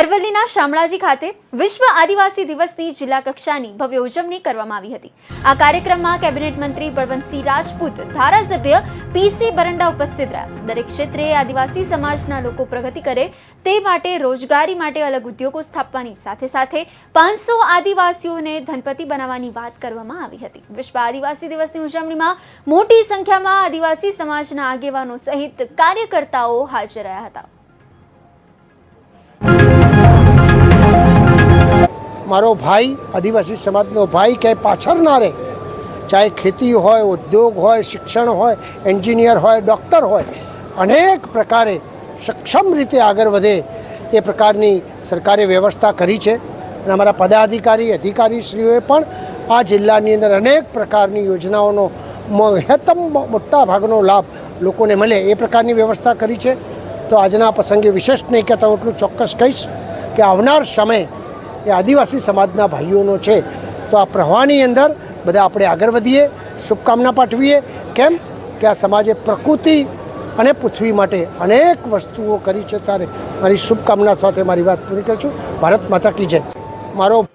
અરવલ્લીના શામળાજી ખાતે વિશ્વ આદિવાસી દિવસની જિલ્લા કક્ષાની ભવ્ય ઉજવણી કરવામાં આવી હતી. આ કાર્યક્રમમાં કેબિનેટ મંત્રી બળવંતસિંહ રાજપૂત, ધારાસભ્ય પીસી બરંડા ઉપસ્થિત રહ્યા. દરેક ક્ષેત્રે આદિવાસી સમાજના લોકો પ્રગતિ કરે તે માટે રોજગારી માટે અલગ ઉદ્યોગો સ્થાપવાની સાથે સાથે પાંચસો આદિવાસીઓને ધનપતિ બનાવવાની વાત કરવામાં આવી હતી. વિશ્વ આદિવાસી દિવસની ઉજવણીમાં મોટી સંખ્યામાં આદિવાસી સમાજના આગેવાનો સહિત કાર્યકર્તાઓ હાજર રહ્યા હતા. મારો ભાઈ, આદિવાસી સમાજનો ભાઈ ક્યાંય પાછળ ના રહે. ચાહે ખેતી હોય, ઉદ્યોગ હોય, શિક્ષણ હોય, એન્જિનિયર હોય, ડૉક્ટર હોય, અનેક પ્રકારે સક્ષમ રીતે આગળ વધે એ પ્રકારની સરકારે વ્યવસ્થા કરી છે. અને અમારા પદાધિકારી, અધિકારીશ્રીઓએ પણ આ જિલ્લાની અંદર અનેક પ્રકારની યોજનાઓનો મહત્તમ મોટા ભાગનો લાભ લોકોને મળે એ પ્રકારની વ્યવસ્થા કરી છે. તો આજના પ્રસંગે વિશેષ નહીં કહેતા હું, એટલું ચોક્કસ કહીશ કે આવનાર સમય એ આદિવાસી સમાજના ભાઈઓનો છે. તો આ પ્રવાહની અંદર બધા આપણે આગળ વધીએ, શુભકામના પાઠવીએ. કેમ? કે આ સમાજે પ્રકૃતિ અને પૃથ્વી માટે અનેક વસ્તુઓ કરી છે. ત્યારે મારી શુભકામના સાથે મારી વાત પૂરી કરું છું. ભારત માતા કી જય. મારો